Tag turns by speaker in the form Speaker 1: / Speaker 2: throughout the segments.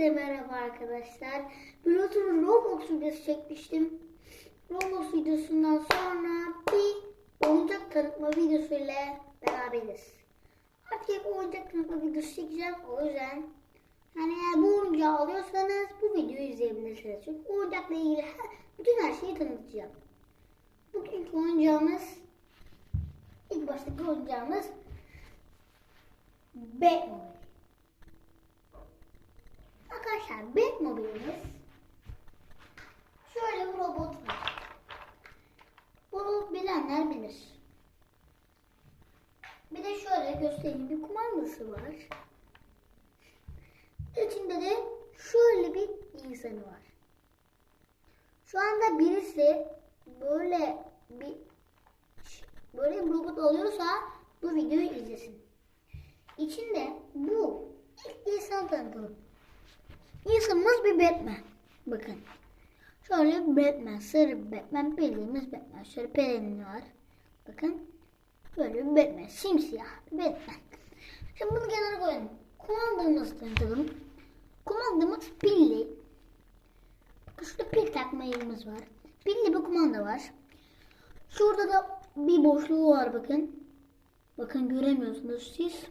Speaker 1: Hepinize merhaba arkadaşlar. Biliyorsunuz Roblox videosu çekmiştim. Roblox videosundan sonra bir oyuncak tanıtma videosu ile beraberiz. Artık oyuncak tanıtma videosu çekeceğim. O yüzden yani eğer bu oyuncağı alıyorsanız bu videoyu izleyebilirsiniz. Çünkü oyuncakla ilgili her, bütün her şeyi tanıtacağım. Bugünkü oyuncağımız ilk baştaki oyuncağımız Batmobile. Arkadaşlar Batmobile'imiz şöyle bir robot var. Bunu bilenler bilir. Bir de şöyle göstereyim bir kumandası var. İçinde de şöyle bir insanı var. Şu anda birisi böyle bir böyle bir robot alıyorsa bu videoyu izlesin. İçinde bu ilk insan tanıtalım. İnsanımız bir Batman. Bakın. Şöyle Batman, sarı Batman, bildiğimiz Batman. Şöyle pelerini var. Bakın. Böyle bir Batman, simsiyah Batman. Şimdi bunu kenara koyalım. Kumandamızı tanıtalım. Kumandamız pilli. Bakın şurada pil takma yerimiz var. Pilli bir kumanda var. Şurada da bir boşluğu var bakın. Bakın göremiyorsunuz siz.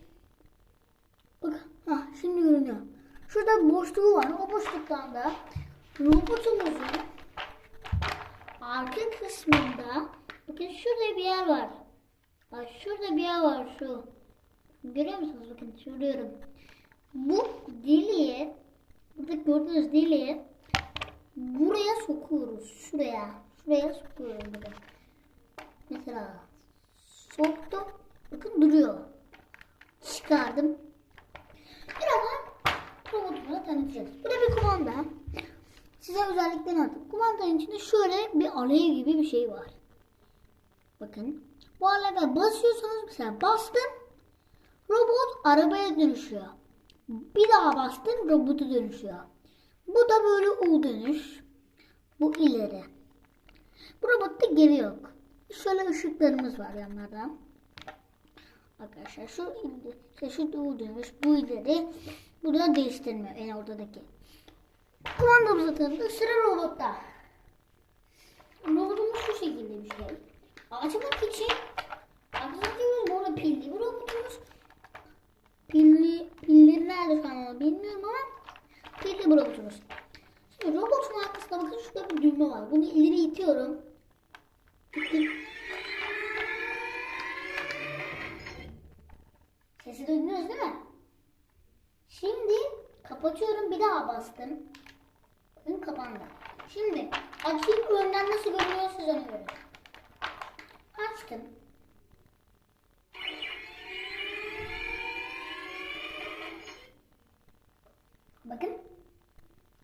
Speaker 1: Bakın. Ha, şimdi görünüyor. Şurada boşluğu var. O boşluktan da robotumuzun arka kısmında bakın şurada bir yer var. Bak şurada bir yer var şu. Görüyor musunuz? Bakın söylüyorum. Bu deliğe burada gördüğünüz deliğe buraya sokuyoruz. Şuraya. Şuraya sokuyoruz bakın. Mesela soktum. Bakın duruyor. Çıkardım. Robotumuzu tanıtacağız. Bu da bir kumanda. Size özelliklerini anlatayım. Kumandanın içinde şöyle bir alev gibi bir şey var. Bakın. Bu aleve basıyorsanız mesela bastın robot arabaya dönüşüyor. Bir daha bastın robotu dönüşüyor. Bu da böyle U dönüş. Bu ileri. Bu robotta geri yok. Şöyle ışıklarımız var yanlarda. Arkadaşlar şu işte şu U dönüş, bu ileri. Bu da değiştirmiyor en ortadaki. Kumandamızı tanıdık. Sıra robotta. Robotumuz şu şekilde bir şey. Açmak için açmak burada pilli bir robotumuz. Pilli, pilleri nerede şu an bilmiyorum ama pilli bir robotumuz. Şimdi robotun arkasına bakın şurada bir düğme var. Bunu ileri itiyorum. İttim. Duydunuz değil mi? Şimdi kapatıyorum bir daha bastım. Bakın kapandı. Şimdi açayım önden nasıl görünüyor size onu görün. Açtım. Bakın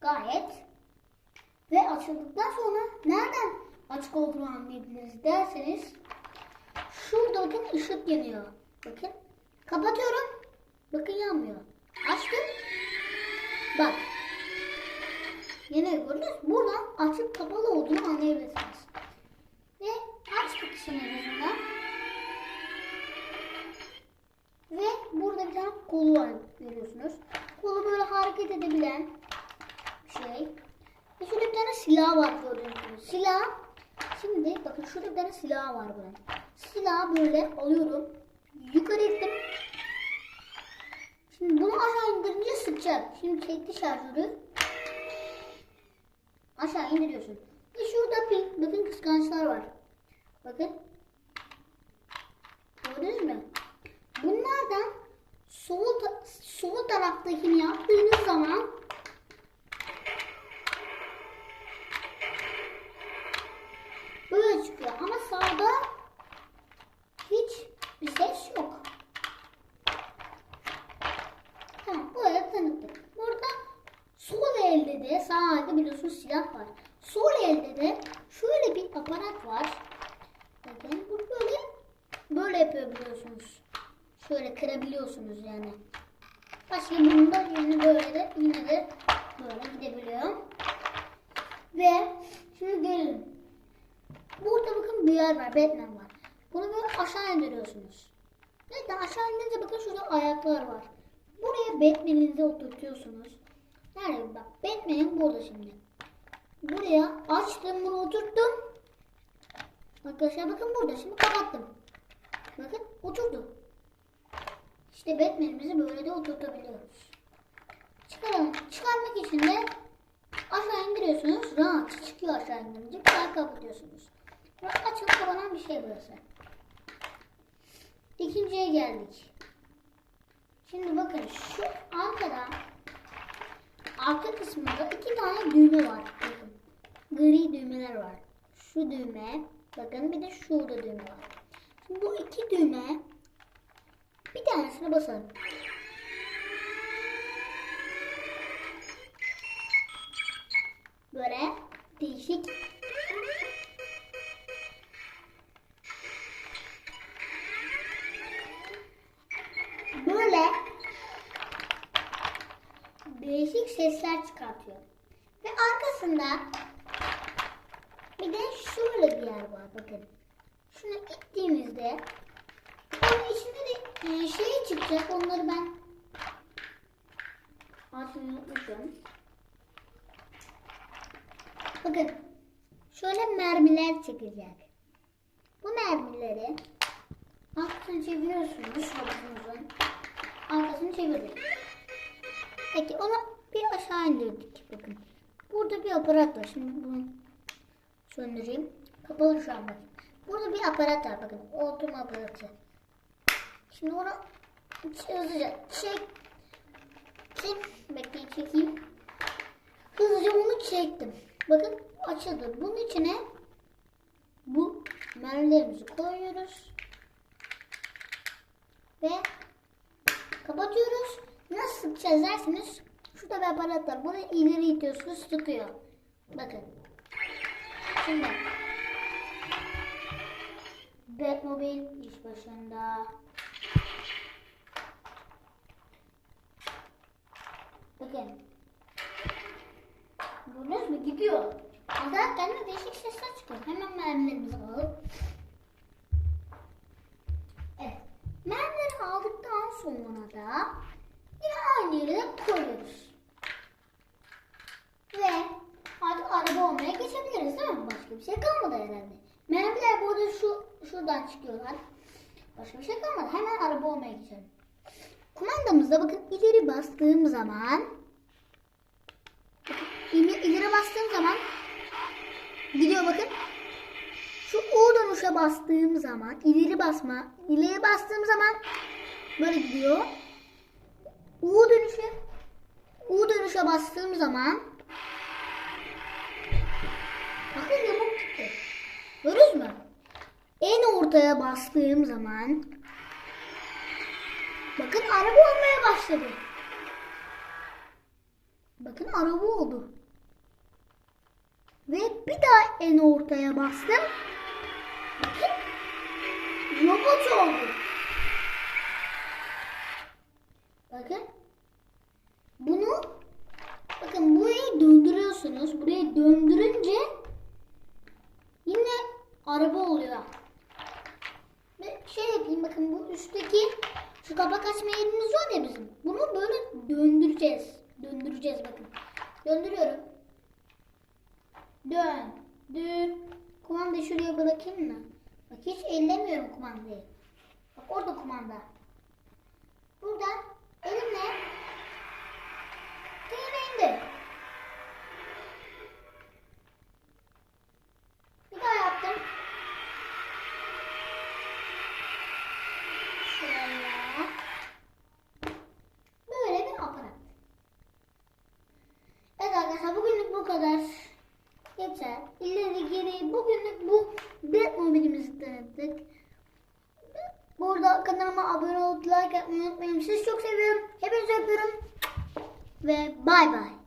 Speaker 1: gayet ve açıldıktan sonra nereden açık olduğunu anlayabiliriz derseniz şurada bakın ışık yanıyor. Bakın kapatıyorum. Bakın yanmıyor. Açtım. Bak. Yine gördünüz. Buradan açıp kapalı olduğunu anlayabilirsiniz. Ve açtık şimdi azından. Ve burada bir tane kolu var görüyorsunuz. Kolu böyle hareket edebilen bir şey. Ve şurada bir tane silah var gördüğünüz gibi. Silah. Şimdi bakın şurada bir tane silah var bunun. Silahı böyle alıyorum. Yukarı ittim. Şimdi bunu aşağı indirince sıkacak. Şimdi çekti şarjörü. Aşağı indiriyorsun. Ve şurada pil, bakın kıskançlar var. Bakın. Gördünüz mü? Bunlardan sol, ta- sol taraftakini yaptığınız zaman böyle çıkıyor. Ama sağda hiç bir ses yok. Tamam, tanıttık. Burada sol elde de sağ elde biliyorsunuz silah var. Sol elde de şöyle bir aparat var. Bakın bu böyle böyle yapıyor biliyorsunuz. Şöyle kırabiliyorsunuz yani. Başka bunda yine böyle de yine de böyle gidebiliyor. Ve şimdi gelin. Burada bakın bir yer var. Batman var. Bunu böyle aşağı indiriyorsunuz. Evet aşağı indirince bakın şurada ayaklar var. Buraya Batman'inizi oturtuyorsunuz. Nerede bak Batman'in burada şimdi. Buraya açtım bunu oturttum. Arkadaşlar bakın burada şimdi kapattım. Bakın oturdu. İşte Batman'imizi böyle de oturtabiliyoruz. Çıkaralım. Çıkarmak için de aşağı indiriyorsunuz. Rahat çıkıyor aşağı indirince. Daha kapatıyorsunuz. Açılıp kapanan bir şey burası. İkinciye geldik. Şimdi bakın şu arkada arka kısmında iki tane düğme var. Bakın. Gri düğmeler var. Şu düğme. Bakın bir de şurada düğme var. Şimdi bu iki düğme bir tanesine basalım. Değişik sesler çıkartıyor. Ve arkasında bir de şöyle bir yer var bakın. Şunu ittiğimizde onun içinde de e, şey çıkacak. Onları ben atmayı unutmuşum. Bakın şöyle mermiler çıkacak. Bu mermileri arkasını çeviriyorsunuz. Arkasını çevirdik. Peki onu bir aşağı indirdik. Bakın. Burada bir aparat var. Şimdi bunu söndüreyim. Kapalı şu an bakın. Burada bir aparat var bakın. Oturma aparatı. Şimdi onu hızlıca çek. Çek. Bekleyin çekeyim. Hızlıca onu çektim. Bakın açıldı. Bunun içine bu mermilerimizi koyuyoruz. Ve kapatıyoruz. Nasıl derseniz şurada bir aparat var. Bunu ileri itiyorsunuz sıkıyor. Bakın. Şimdi Batmobile iş başında. Bakın. Gördünüz mü? Gidiyor. Anda kendine değişik sesler çıkıyor. Hemen mermilerimizi alalım. Evet. Mermileri aldıktan sonra da yine aynı yere koyuyoruz. Ve artık araba olmaya geçebiliriz değil mi? Başka bir şey kalmadı herhalde. Mermiler burada şu şuradan çıkıyorlar. Başka bir şey kalmadı. Hemen araba olmaya geçelim. Kumandamızda bakın ileri bastığım zaman İleri, ileri bastığım zaman gidiyor bakın. Şu U dönüşe bastığım zaman ileri basma, ileri bastığım zaman böyle gidiyor. U dönüşe U dönüşe bastığım zaman bakın yamuk gitti. Görüyoruz mü? En ortaya bastığım zaman bakın araba olmaya başladı. Bakın araba oldu. Ve bir daha en ortaya bastım. Bakın robot oldu. Bakın. Bunu bakın burayı döndürüyorsunuz. Burayı döndürünce yine araba oluyor. Ve şey yapayım bakın bu üstteki şu kapak açma yerimiz var ya bizim. Bunu böyle döndüreceğiz. Döndüreceğiz bakın. Döndürüyorum. Dön. Dön. Kumandayı şuraya bırakayım mı? Bak hiç ellemiyorum kumandayı. Bak orada kumanda. Burada elimle yine indir. Bir daha yaptım. Şöyle. Böyle bir aparat. Evet arkadaşlar bugünlük bu kadar. Yeter. İleri geri bugünlük bu Batmobile'imizi tanıttık. Burada kanalıma abone olup like atmayı unutmayın. Sizi çok seviyorum. Hepinizi öpüyorum. Ve bay bay.